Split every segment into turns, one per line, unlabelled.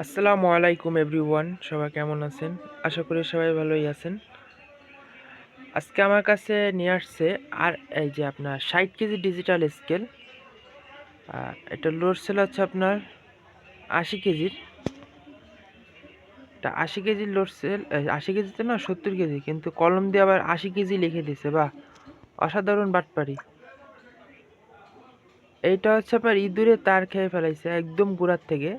আসসালামু আলাইকুম এভরিওয়ান, সবাই কেমন আছেন? আশা করি সবাই ভালোই আছেন। আজকে আমার কাছে নিয়ে আসছে আর এই যে আপনার ষাট কেজি ডিজিটাল স্কেল এটা লোড সেল হচ্ছে আপনার আশি কেজির। এটা আশি কেজির লোড সেল আশি কেজিতে না সত্তর কেজি, কিন্তু কলম দিয়ে আবার আশি কেজি লিখে দিছে, বাহ, অসাধারণ বাটপারি এইটা হচ্ছে আপনার ইঁদুরে তার খেয়ে ফেলাইছে, একদম গোড়ার থেকে।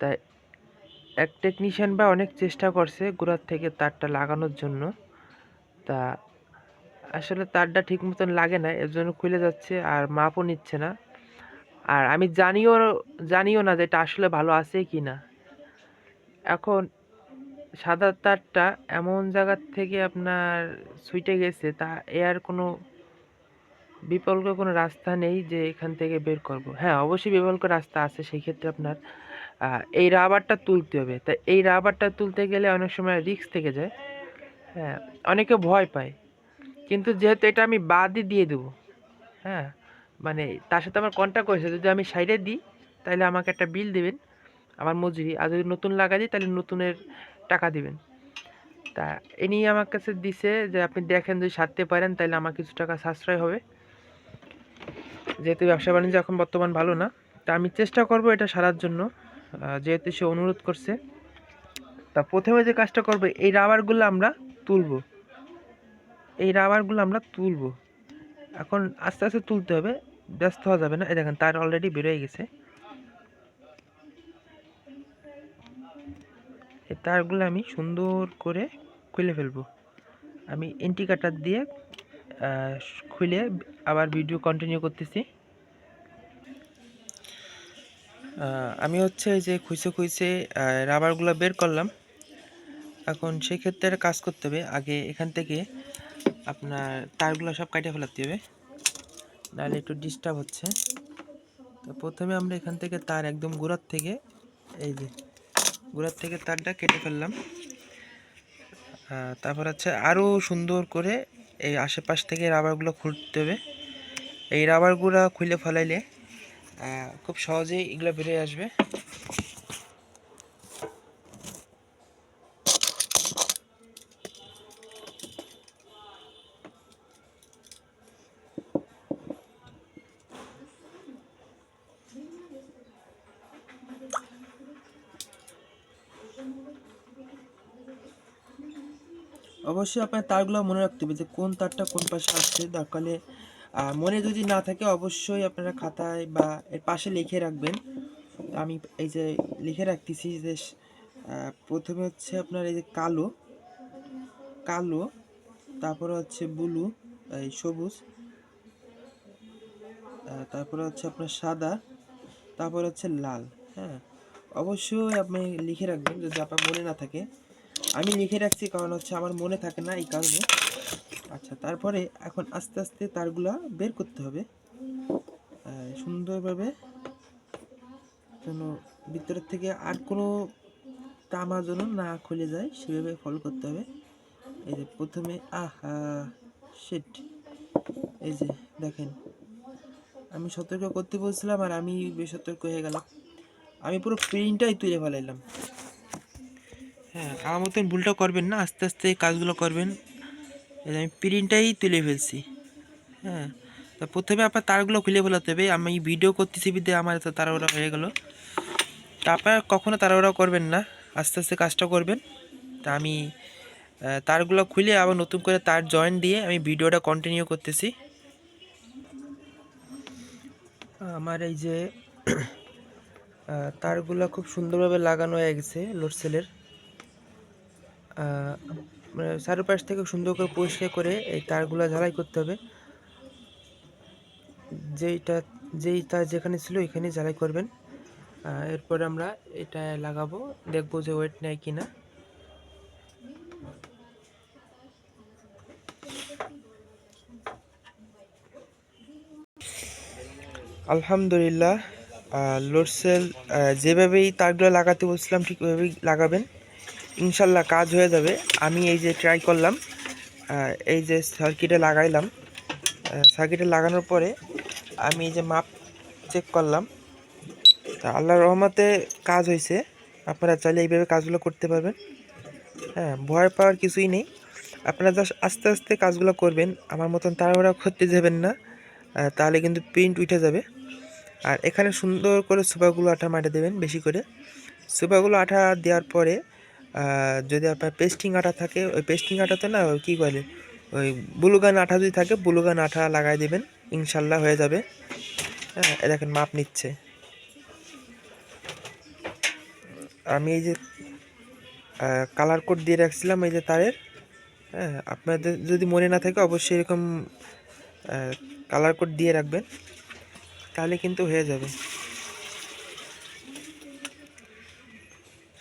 তাই এক টেকনিশিয়ান বা অনেক চেষ্টা করছে গোড়ার থেকে তারটা লাগানোর জন্য। তা আসলে তারটা ঠিক মতন লাগে না, এর জন্য খুলে যাচ্ছে আর মাপও নিচ্ছে না। আর আমি জানিও জানিও না যে এটা আসলে ভালো আছে কি না। এখন সাদা তারটা এমন জায়গার থেকে আপনার সুইটে গেছে, তা এর কোনো বিকল্প কোনো রাস্তা নেই যে এখান থেকে বের করব। হ্যাঁ অবশ্যই বিকল্প রাস্তা আছে, সেই ক্ষেত্রে আপনার এই রাবারটা তুলতে হবে। তা এই রাবারটা তুলতে গেলে অনেক সময় রিস্ক থেকে যায়। হ্যাঁ অনেকে ভয় পায়। কিন্তু যেহেতু এটা আমি বাদই দিয়ে দেবো হ্যাঁ মানে তার সাথে আমার কন্ট্যাক্ট করেছে যদি আমি সাইডে দিই, তাহলে আমাকে একটা বিল দেবেন, আমার মজুরি। আর যদি নতুন লাগা দিই, তাহলে নতুনের টাকা দিবেন। তা এ নিয়ে আমার কাছে দিছে যে, আপনি দেখেন যদি সারতে পারেন, তাহলে আমার কিছু টাকা সাশ্রয় হবে। যেহেতু ব্যবসা বাণিজ্য এখন বর্তমান ভালো না, তা আমি চেষ্টা করব এটা সারার জন্য। যেহেতু সে অনুরোধ করছে, তা প্রথমে যে কাজটা করব, এই রাবারগুলো আমরা তুলব। এই রাবারগুলো আমরা তুলব। এখন আস্তে আস্তে তুলতে হবে, ব্যস্ত হওয়া যাবে না। এই দেখেন, তার অলরেডি বেরোয় গেছে। এই তারগুলো আমি সুন্দর করে খুলে ফেলব। আমি এন্টি কাটার দিয়ে খুলে আবার ভিডিও কন্টিনিউ করতেছি। আমি হচ্ছে যে খুঁজে খুঁজে রাবারগুলো বের করলাম। এখন সেক্ষেত্রে কাজ করতে হবে। আগে এখান থেকে আপনার তারগুলো সব কাটিয়ে ফেলাতে হবে। নাহলে একটু ডিস্টার্ব হচ্ছে। তো প্রথমে আমরা এখান থেকে তার একদম গোড়ার থেকে, এই যে গোড়ার থেকে তারটা কেটে ফেললাম। তারপর হচ্ছে আরও সুন্দর করে এই আশেপাশ থেকে রাবারগুলো খুলতে হবে। এই রাবারগুলো খুলে ফেলাইলে খুব সহজেই এগুলো বেরিয়ে আসবে। অবশ্যই আপনার তারগুলো মনে রাখতে হবে যে কোন তারটা কোন পাশে আসছে। দরকারে মনে যদি না থাকে অবশ্যই আপনারা খাতায় বা এর পাশে লিখে রাখবেন। আমি এই যে লিখে রাখতেছি যে প্রথমে হচ্ছে আপনার এই যে কালো কালো, তারপরে হচ্ছে ব্লু, এই সবুজ তারপরে হচ্ছে আপনার সাদা, তারপর হচ্ছে লাল হ্যাঁ। অবশ্যই আপনি লিখে রাখবেন যদি আপনার মনে না থাকে। আমি লিখে রাখছি কারণ হচ্ছে আমার মনে থাকে না এই কারণে। আচ্ছা তারপরে এখন আস্তে আস্তে তারগুলা বের করতে হবে। সুন্দরভাবে যেন ভিতরের থেকে আর কোনো তামা যেন না খুলে যায়, সেভাবে ফলো করতে হবে। এই যে প্রথমে, আহা শিট এই যে দেখেন, আমি সতর্ক করতে বলছিলাম আর আমি বেসতর্ক হয়ে গেলাম। আমি পুরো প্রিন্টটাই তুলে ফেলাইলাম। হ্যাঁ আমার মতন ভুলটা করবেন না, আস্তে আস্তে কাজগুলো করবেন। আমি প্রিন্টটাই তুলে ফেলছি। হ্যাঁ তা প্রথমে আপনার তারগুলো খুলে ফেলাতে হবে। আমি ভিডিও করতেছি বিদে, আমার তো তাড়াহুড়া হয়ে গেল। তা আপনারা কখনো তাড়াহুড়া করবেন না, আস্তে আস্তে কাজটা করবেন। তা আমি তারগুলো খুলে আবার নতুন করে তার জয়েন দিয়ে আমি ভিডিওটা কন্টিনিউ করতেছি। আমার এই যে তারগুলো খুব সুন্দরভাবে লাগানো হয়ে গেছে লোডসেলের চারপাশ থেকে সুন্দর করে পরিষ্কার করে এই তারগুলো ঝালাই করতে হবে। যেইটা, যেই তার যেখানে ছিল এখানে ঝালাই করবেন। এরপর আমরা এটা লাগাবো, দেখব যে ওয়েট নেয় কি না আলহামদুলিল্লাহ লোডসেল যেভাবেই তারগুলো লাগাতে বলছিলাম ঠিক ওইভাবেই লাগাবেন। ইনশাল্লাহ কাজ হয়ে যাবে। আমি এই যে ট্রাই করলাম এই যে সার্কিটে লাগাইলাম সার্কিটে লাগানোর পরে আমি এই যে মাপ চেক করলাম। তা আল্লাহর রহমতে কাজ হয়েছে আপনারা চাইলে এইভাবে কাজগুলো করতে পারবেন। হ্যাঁ ভয় পাওয়ার কিছুই নেই। আপনারা জাস্ট আস্তে আস্তে কাজগুলো করবেন। আমার মতন তাড়াহুড়া করতে যাবেন না। তাহলে কিন্তু প্রিন্ট উঠে যাবে। আর এখানে সুন্দর করে সুপাগুলো আঠা মাটে দেবেন বেশি করে। সুপাগুলো আঠা দেওয়ার পরে যদি আপনার পেস্টিং আঠা থাকে, ওই পেস্টিং আঠাতে না কী বলে, ওই বুলুগান আঠা যদি থাকে, বুলুগান আঠা লাগাই দেবেন, ইনশাল্লাহ হয়ে যাবে। হ্যাঁ দেখেন মাপ নিচ্ছে। আমি এই যে কালার কোড দিয়ে রাখছিলাম, এই যে তারের। হ্যাঁ আপনাদের যদি মনে না থাকে, অবশ্যই এরকম কালার কোড দিয়ে রাখবেন, তাহলে কিন্তু হয়ে যাবে।